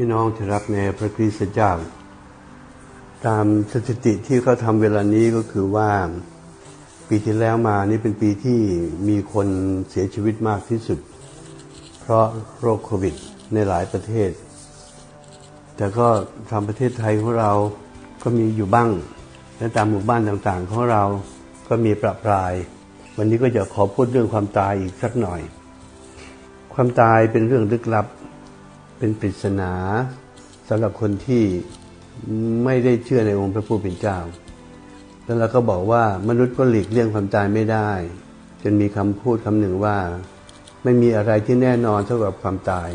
พี่น้องที่รักในพระคริสต์เจ้า ตามสถิติที่เขาทำเวลานี้ก็คือว่าปีที่แล้วมานี่เป็นปีที่มีคนเสียชีวิตมากที่สุด เพราะโรคโควิดในหลายประเทศ แต่ก็ทำประเทศไทยของเราก็มีอยู่บ้าง และตามหมู่บ้านต่างๆของเราก็มีประปราย วันนี้ก็จะขอพูดเรื่องความตายอีกสักหน่อย ความตายเป็นเรื่องลึกลับ เป็นปริศนาสำหรับคนที่ไม่ได้เชื่อในองค์พระผู้เป็นเจ้า แล้วเราก็บอกว่ามนุษย์ก็หลีกเลี่ยงความตายไม่ได้ จนมีคำพูดคำหนึ่งว่า ไม่มีอะไรที่แน่นอนเท่ากับความตาย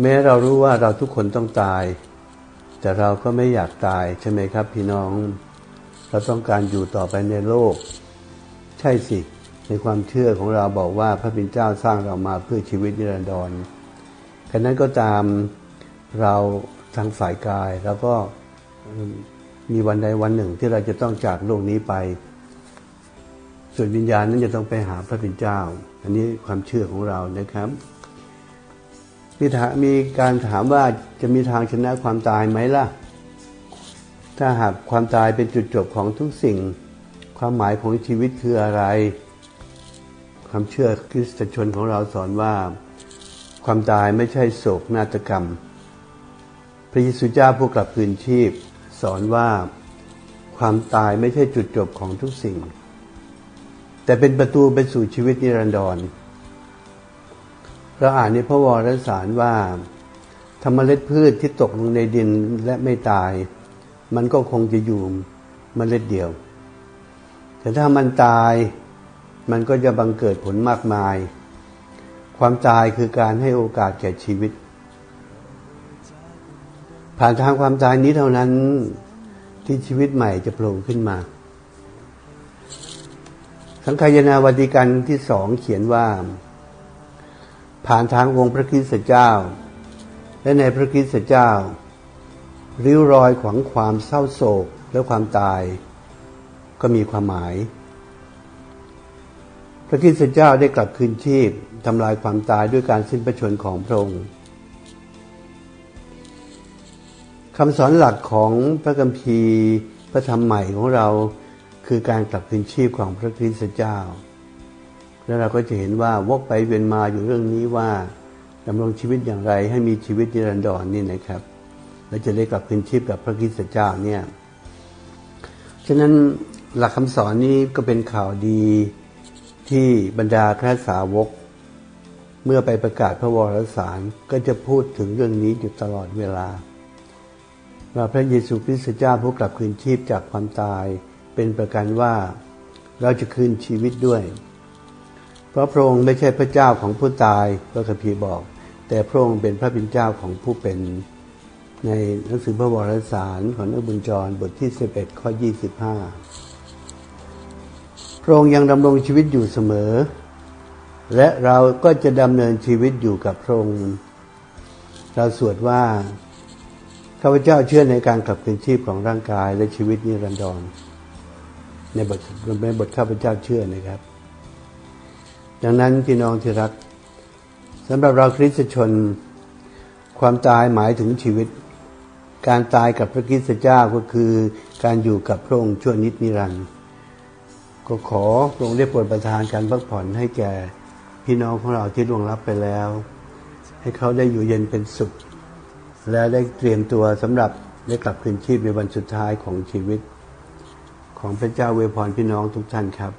แม้เรารู้ว่าเราทุกคนต้องตาย แต่เราก็ไม่อยากตายใช่ไหมครับพี่น้อง เราต้องการอยู่ต่อไปในโลก ใช่สิ ในความเชื่อของเราบอกว่าพระบิดาเจ้าสร้างเรามาเพื่อชีวิตนิรันดรแค่นั้นก็ตามเราทางฝ่ายกายแล้วก็มีวันใดวันหนึ่งที่เราจะต้องจากโลกนี้ไป ส่วนวิญญาณนั้นจะต้องไปหาพระบิดาเจ้า อันนี้ความเชื่อของเรานะครับมีถามมีการถามว่าจะมีทางชนะความตายไหมล่ะ ถ้าหากความตายเป็นจุดจบของทุกสิ่ง ความหมายของชีวิตคืออะไร ความเชื่อคริสตชนของเราสอนว่า ความตายไม่ใช่โศกนาฏกรรม พระเยซูเจ้าผู้กลับคืนชีพ สอนว่าความตายไม่ใช่จุดจบของทุกสิ่ง แต่เป็นประตูไปสู่ชีวิตนิรันดรเราอ่านในพระวรสารว่าธรรมเล็ดพืชที่ตกลงในดินและไม่ตาย มันก็คงจะอยู่เมล็ดเดียว แต่ถ้ามันตาย มันก็จะบังเกิดผลมากมาย ความตายคือการให้โอกาสแก่ชีวิต ผ่านทางความตายนี้เท่านั้นที่ชีวิตใหม่จะโผล่ขึ้นมา สังขยนาวติกันที่สองเขียนว่า ผ่านทางองค์พระคริสต์เจ้า และในพระคริสต์เจ้า ริ้วรอยของความเศร้าโศกและความตาย ก็มีความหมาย พระคริสต์เจ้าได้กลับคืนชีพทำลายความตายด้วยการสิ้นพระชนของพระองค์คำสอนหลักของพระคัมภีร์พระธรรมใหม่ของเราคือการกลับคืนชีพของพระคริสต์เจ้า แล้วเราก็จะเห็นว่าวกไปเวียนมาอยู่เรื่องนี้ว่าดำรงชีวิตอย่างไรให้มีชีวิตนิรันดรนนี่นะครับและจะได้กลับคืนชีพกับพระคริสต์เจ้าเนี่ย ฉะนั้นหลักคำสอนนี้ก็เป็นข่าวดี ที่บรรดาพระสาวก เมื่อไปประกาศพระวรสารก็จะพูดถึงเรื่องนี้อยู่ตลอดเวลาว่าพระเยซูคริสต์เจ้าผู้กลับคืนชีพจากความตายเป็นประกันว่าเราจะคืนชีวิตด้วย เพราะพระองค์ไม่ใช่พระเจ้าของผู้ตายพระคัมภีร์บอก แต่พระองค์เป็นพระบิดาเจ้าของผู้เป็นในหนังสือพระวรสารของนักบุญจรบทที่ 11 ข้อ 25 พระองค์ยังดำรงชีวิตอยู่เสมอ และเราก็จะดำเนินชีวิตอยู่กับพระองค์ เราสวดว่าข้าพเจ้าเชื่อในการกลับคืนชีพของร่างกายและชีวิตนิรันดร ในบทในบทข้าพเจ้าเชื่อนะครับ ดังนั้นพี่น้องที่รักสำหรับเราคริสตชน ความตายหมายถึงชีวิต การตายกับพระคริสต์เจ้าก็คือการอยู่กับพระองค์ชั่วนิดนิรันดร์ ก็ขอทรงได้โปรดประทานการพักผ่อนให้แก่พี่น้องของเราที่ล่วงลับไปแล้ว ให้เขาได้อยู่เย็นเป็นสุข และได้เตรียมตัวสำหรับได้กลับคืนชีพในวันสุดท้ายของชีวิต ของพระเจ้าเวพรพี่น้องทุกท่านครับ